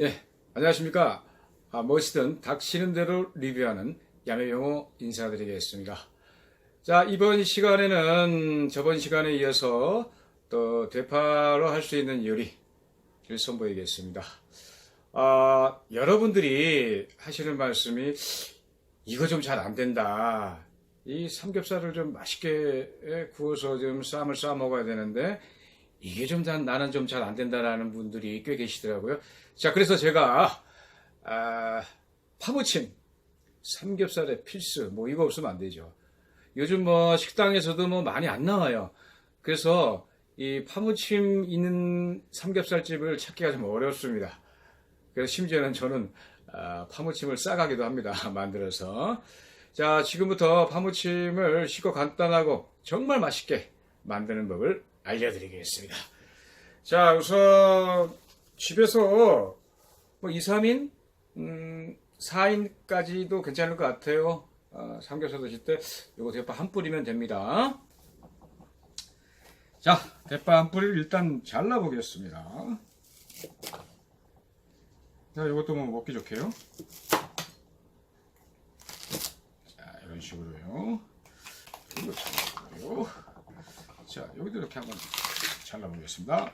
예, 안녕하십니까. 아, 멋이든 닥치는 대로 리뷰하는 야매영어 인사드리겠습니다. 자, 이번 시간에는 저번 시간에 이어서 또 대파로 할 수 있는 요리를 선보이겠습니다. 아, 여러분들이 하시는 말씀이 이거 좀 잘 안 된다. 이 삼겹살을 좀 맛있게 구워서 좀 쌈을 싸 먹어야 되는데 이게 좀 난- 나는 좀 잘 안 된다라는 분들이 꽤 계시더라고요. 자, 그래서 제가 아, 파무침, 삼겹살의 필수, 뭐 이거 없으면 안 되죠. 요즘 뭐 식당에서도 뭐 많이 안 나와요. 그래서 이 파무침 있는 삼겹살집을 찾기가 좀 어렵습니다. 그래서 심지어는 저는 아, 파무침을 싸가기도 합니다. 만들어서. 자, 지금부터 파무침을 쉽고 간단하고 정말 맛있게 만드는 법을 알려드리겠습니다. 자, 우선 집에서 뭐 2, 3인, 음, 4인까지도 괜찮을 것 같아요. 아, 삼겹살 드실 때 요거 대파 한 뿌리면 됩니다. 자, 대파 한 뿌리를 일단 잘라보겠습니다. 자, 이것도 뭐 먹기 좋게요. 자, 이런 식으로요. 이거 잘라보고요. 자, 여기도 이렇게 한번 잘라보겠습니다.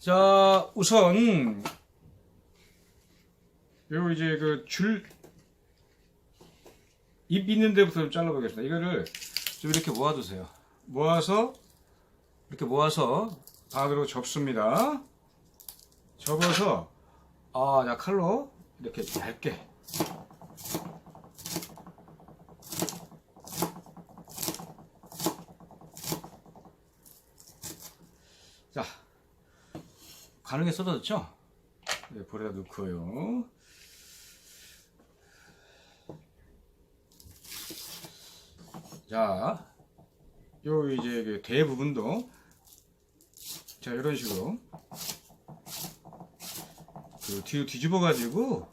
자, 우선 요 이제 그 줄 입 있는 데부터 좀 잘라보겠습니다. 이거를 좀 이렇게 모아두세요. 모아서 이렇게 모아서 아 그리고 접습니다. 접어서 아, 자 칼로 이렇게 얇게 가능해 썰어졌죠? 네, 볼에다 넣고요. 자, 요 이제 그 대부분도 자 이런 식으로 그 뒤로 뒤집어 가지고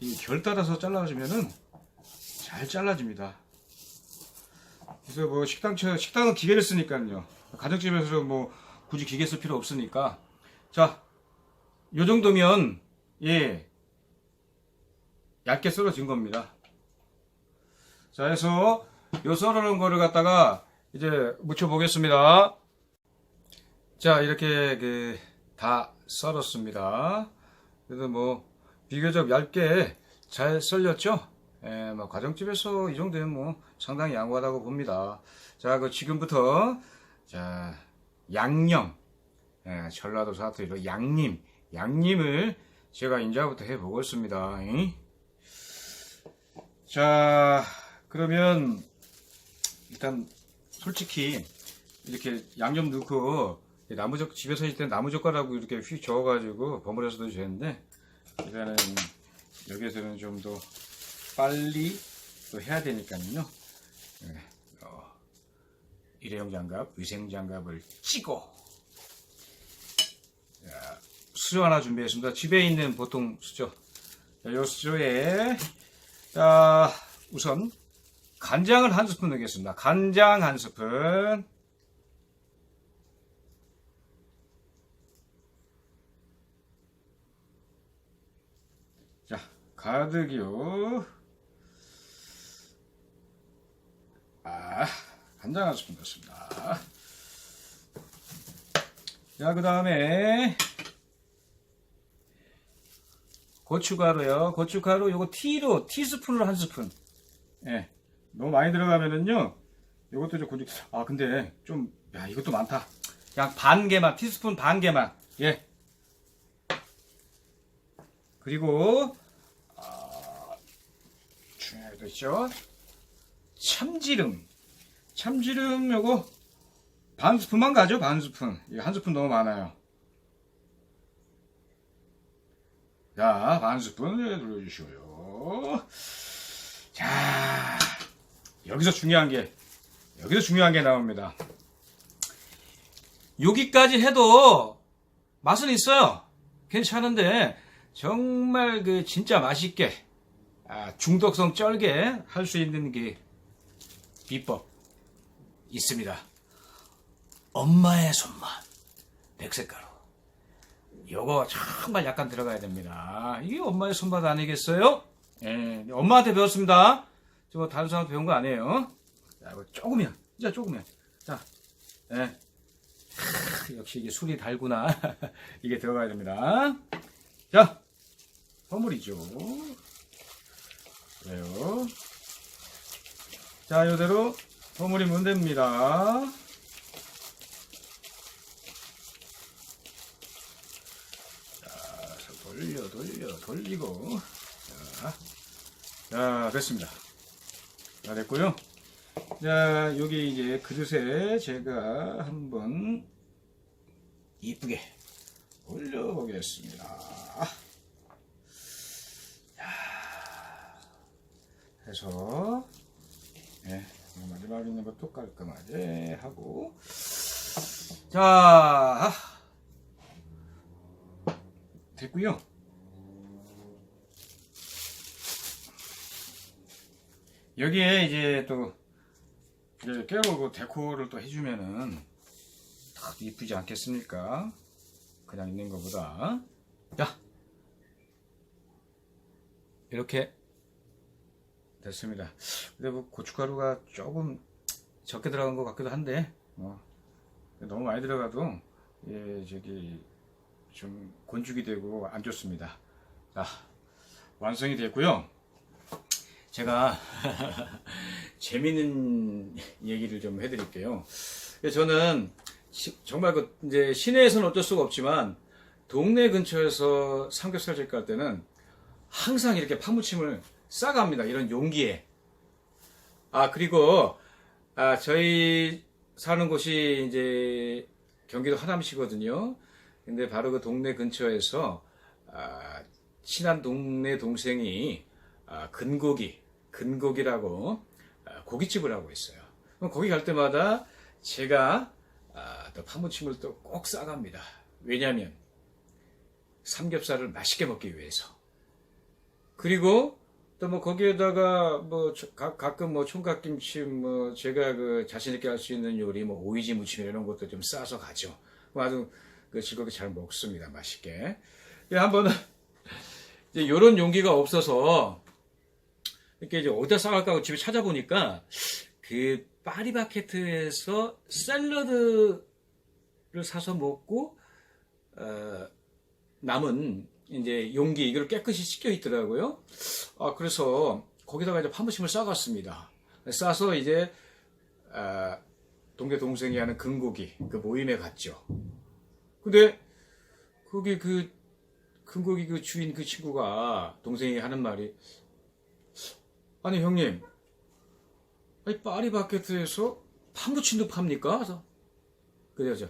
이 결 따라서 잘라주면은 잘 잘라집니다. 그래서 뭐 식당처 식당은 기계를 쓰니까요. 가정집에서 뭐 굳이 기계 쓸 필요 없으니까 자, 요 정도면 예 얇게 썰어진 겁니다. 자, 해서 요 썰어놓은 거를 갖다가 이제 묻혀 보겠습니다. 자, 이렇게 그 다 썰었습니다. 그래도 뭐 비교적 얇게 잘 썰렸죠? 예, 뭐 가정집에서 이 정도면 뭐 상당히 양호하다고 봅니다. 자, 그 지금부터 자 양념, 예, 전라도 사투리로 양님, 양님을 제가 인자부터 해보겠습니다. 잉? 자, 그러면 일단 솔직히 이렇게 양념 넣고 나무젓 집에서 있을 때 나무젓가락으로 이렇게 휙 저어가지고 버무려서도 되는데 일단은 여기에서는 좀 더 빨리 또 해야 되니까요. 예, 어, 일회용 장갑, 위생 장갑을 자, 수저 하나 준비했습니다. 집에 있는 보통 수저. 자, 요 수저에 자, 우선 간장을 한 스푼 넣겠습니다. 간장 한 스푼. 자, 가득이요. 아, 간장 한 스푼 넣습니다. 자, 그 다음에 고춧가루요. 고춧가루 요거 티로 티스푼으로 한 스푼. 예. 너무 많이 들어가면은요. 요것도 좀 고추. 아 근데 좀 야 이것도 많다. 그냥 반 개만 티스푼 반 개만. 예. 그리고 아, 있죠. 참기름. 참기름 요거 반 스푼만 가죠. 반 스푼. 이거 한 스푼 너무 많아요. 자, 반 스푼 눌러주시고요. 자, 여기서 중요한 게, 여기서 중요한 게 나옵니다. 여기까지 해도 맛은 있어요. 괜찮은데, 정말 그 진짜 맛있게, 아, 중독성 쩔게 할 수 있는 게 비법 있습니다. 엄마의 손맛, 백색가루. 요거 정말 약간 들어가야 됩니다. 이게 엄마의 손맛 아니겠어요? 예, 엄마한테 배웠습니다. 저거 다른 사람한테 배운 거 아니에요. 자, 이거 조금이야. 진짜 조금이야. 자, 예. 하, 역시 이게 술이 달구나. 이게 들어가야 됩니다. 자, 버무리죠. 그래요. 자, 이대로 버무리면 됩니다. 자, 돌려, 돌려, 돌리고. 자, 자 됐습니다. 자, 됐고요. 자, 여기 이제 그릇에 제가 한번 이쁘게 올려보겠습니다. 자, 해서, 네, 마지막에 있는 것도 깔끔하게 하고, 자, 됐고요. 여기에 이제 또 이제 깨우고 데코를 또 해주면은 더 이쁘지 않겠습니까? 그냥 있는 것보다. 자, 이렇게 됐습니다. 근데 뭐 고춧가루가 조금 적게 들어간 것 같기도 한데, 뭐 너무 많이 들어가도 예 저기 좀 곤죽이 되고 안 좋습니다. 자, 완성이 됐고요. 제가 재밌는 얘기를 좀 해드릴게요. 저는 시- 정말 그 이제 시내에서는 어쩔 수가 없지만 동네 근처에서 삼겹살집 갈 때는 항상 이렇게 파무침을 싸갑니다. 이런 용기에. 아 그리고 아 저희 사는 곳이 이제 경기도 하남시거든요. 근데 바로 그 동네 근처에서 아, 친한 동네 동생이 아, 근고기, 근고기라고 아, 고깃집을 하고 있어요. 그럼 거기 갈 때마다 제가 아, 또 파무침을 또 꼭 싸갑니다. 왜냐하면 삼겹살을 맛있게 먹기 위해서. 그리고 또 뭐 거기에다가 뭐 초- 가, 가끔 뭐 총각김치 뭐 제가 그 자신 있게 할 수 있는 요리 뭐 오이지 무침 이런 것도 좀 싸서 가죠. 그럼 아주 그 즐겁게 잘 먹습니다. 맛있게. 예, 한번은 이제 이런 용기가 없어서 이렇게 이제 어디다 싸갈까 하고 집에 찾아보니까 그 파리바게트에서 샐러드를 사서 먹고 어, 남은 이제 용기 이걸 깨끗이 씻겨 있더라고요. 아 그래서 거기다가 이제 파무침을 싸갔습니다. 싸서 이제 아, 동네 동생이 하는 금고기 그 모임에 갔죠. 근데 거기 그 금고기 그 주인 그 친구가 동생이 하는 말이 아니 형님. 아니 파리바게트에서 파무침도 팝니까? 그래서. 그래서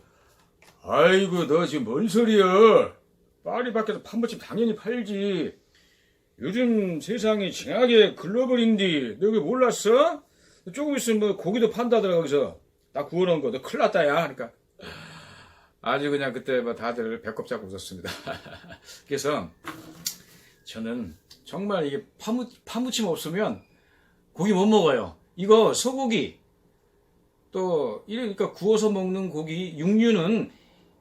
아이고 너 지금 뭔 소리야 파리바게트 파무침 당연히 팔지. 요즘 세상이 징하게 글로벌인디. 너 그거 몰랐어? 조금 있으면 뭐 고기도 판다더라 거기서. 나 구워놓은 거. 너 큰일 났다 야 그러니까. 아주 그냥 그때 뭐 다들 배꼽 잡고 웃었습니다. 그래서 저는 정말 이게 파무, 파무침 없으면 고기 못 먹어요. 이거 소고기 또 이러니까 구워서 먹는 고기 육류는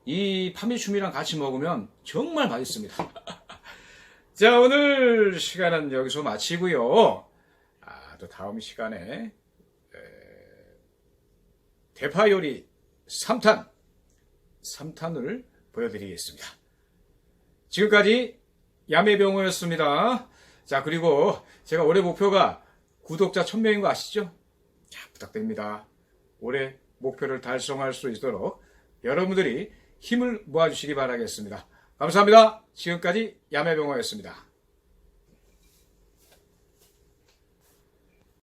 이 파무침이랑 같이 먹으면 정말 맛있습니다. 자 오늘 시간은 여기서 마치고요. 아, 또 다음 시간에 에, 대파 요리 3탄 3탄을 보여드리겠습니다. 지금까지 야매병호였습니다. 자, 그리고 제가 올해 목표가 구독자 1000명인 거 아시죠? 자, 부탁드립니다. 올해 목표를 달성할 수 있도록 여러분들이 힘을 모아주시기 바라겠습니다. 감사합니다. 지금까지 야매병호였습니다.